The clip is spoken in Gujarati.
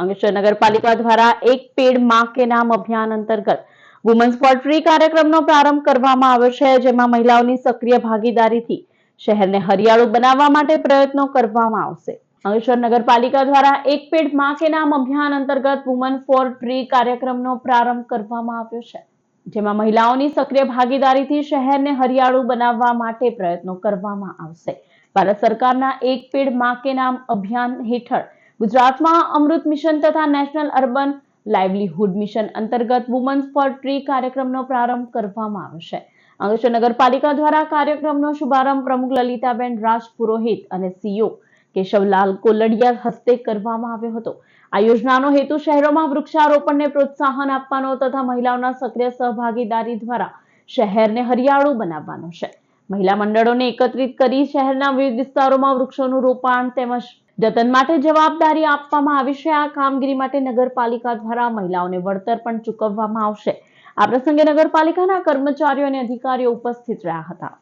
અંકલેશ્વર નગરપાલિકા દ્વારા એક પેડમાં કે નામ અભિયાન અંતર્ગત વુમન્સ પોલ્ટ્રી ટ્રી કાર્યક્રમનો પ્રારંભ કરવામાં આવ્યો છે, જેમાં મહિલાઓની સક્રિય ભાગીદારીથી શહેરને હરિયાળું બનાવવા માટે પ્રયત્નો કરવામાં આવશે. અંકલેશ્વર નગરપાલિકા દ્વારા એક પેડમાં કે નામ અભિયાન અંતર્ગત વુમન ફોર ટ્રી કાર્યક્રમનો પ્રારંભ કરવામાં આવ્યો છે, જેમાં મહિલાઓની સક્રિય ભાગીદારીથી શહેરને હરિયાળું બનાવવા માટે પ્રયત્નો કરવામાં આવશે. ભારત સરકારના એક પેડમાં કે નામ અભિયાન હેઠળ ગુજરાતમાં અમૃત મિશન તથા નેશનલ અર્બન લાઇવલીહુડ મિશન અંતર્ગત વુમન્સ ફોર ટ્રી કાર્યક્રમનો પ્રારંભ કરવામાં આવશે છે. નગરપાલિકા દ્વારા કાર્યક્રમનો શુભારંભ પ્રમુખ લલિતાબેન રાજ પુરોહિત અને સીઓ કેશવલાલ કોલડિયા હસ્તે કરવામાં આવ્યો હતો. આ યોજનાનો હેતુ શહેરોમાં વૃક્ષારોપણને પ્રોત્સાહન આપવાનો તથા મહિલાઓના સક્રિય સહભાગીદારી દ્વારા શહેરને હરિયાળું બનાવવાનો છે. મહિલા મંડળોને એકત્રિત કરી શહેરના વિવિધ વિસ્તારોમાં વૃક્ષોનું રોપાણ તેમજ જતન માટે જવાબદારી આપવામાં આવી છે. આ કામગીરી માટે નગરપાલિકા દ્વારા મહિલાઓને વળતર પણ ચૂકવવામાં આવશે. આ પ્રસંગે નગરપાલિકાના કર્મચારીઓ અને અધિકારીઓ ઉપસ્થિત રહ્યા હતા.